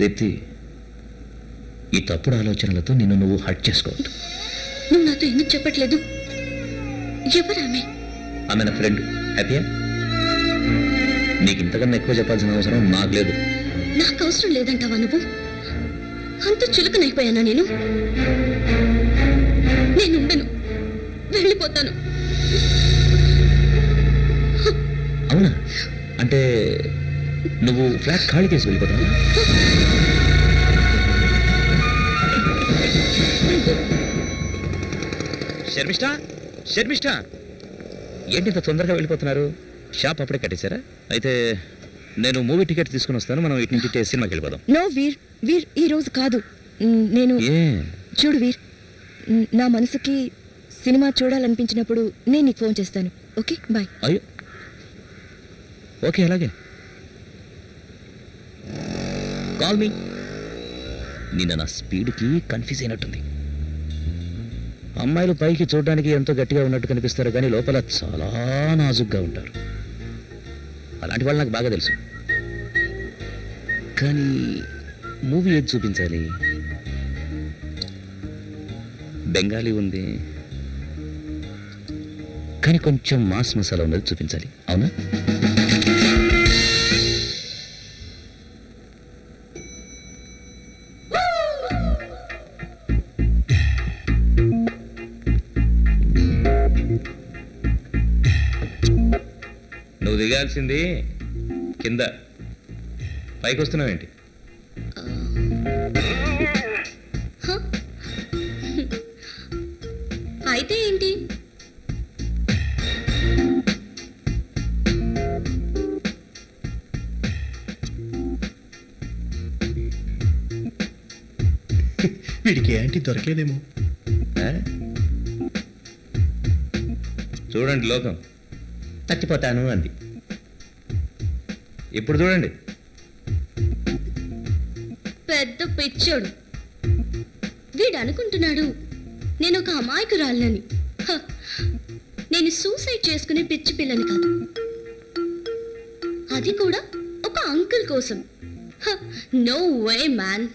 దీప్తి ఈ తప్పుడు ఆలోచనలతో నిన్ను నువ్వు హట్ చేసుకోవద్దు. నువ్వు నాతో ఎందుకు చెప్పట్లేదు? ఎవరామె ఆమె? నా ఫ్రెండ్ హ్యాపీయా? నీకు ఇంతకన్నా ఎక్కువ చెప్పాల్సిన అవసరం నాకు లేదు. నాకు అవసరం లేదంటావా నువ్వు? అంత చులకనైపోయానా నేను? నేను ఉండను. వెళ్ళిపోతాను. అవునా? అంటే నువ్వు ఫ్లాట్ ఖాళీ చేసి వెళ్ళిపోతావా? శర్మిష్ట శర్మిష్ట ఏంటి ఇంత తొందరగా వెళ్ళిపోతున్నారు? షాప్ అప్పుడే కట్టేశారా? అయితే నేను మూవీ టికెట్ తీసుకుని వస్తాను. మనం ఇటు నుంచి సినిమాకి వెళ్ళిపోదాం. నో వీర్ వీర్ ఈ రోజు కాదు. నేను చూడు వీర్ నా మనసుకి సినిమా చూడాలనిపించినప్పుడు నేను నీకు ఫోన్ చేస్తాను. ఓకే? బాయ్. అయ్యో. ఓకే అలాగే. Call me. నిన్న నా స్పీడ్కి కన్ఫ్యూజ్ అయినట్టుంది. అమ్మాయిలు పైకి చూడడానికి ఎంతో గట్టిగా ఉన్నట్టు కనిపిస్తారు కానీ లోపల చాలా నాజుగ్గా ఉంటారు. అలాంటి వాళ్ళు నాకు బాగా తెలుసు. కానీ మూవీ ఏది చూపించాలి? బెంగాలీ ఉంది. కానీ కొంచెం మాస్ మసాలా ఉన్నది చూపించాలి. అవునా? నువ్వు దిగాల్సింది కింద. పైకి వస్తున్నావేంటి అయితే ఏంటి? వీడికి యాంటీ దొరకలేదేమో? చూడండి లోకం. చచ్చిపోతాను అంది. ఇప్పుడు చూడండి. పెద్ద పిచ్చోడు. వీడు అనుకుంటున్నాడు నేను ఒక అమాయకురాలని హ, నేను సూసైడ్ చేసుకునే పిచ్చి పిల్లని కాదు. అది కూడా ఒక అంకుల్ కోసం. No way man.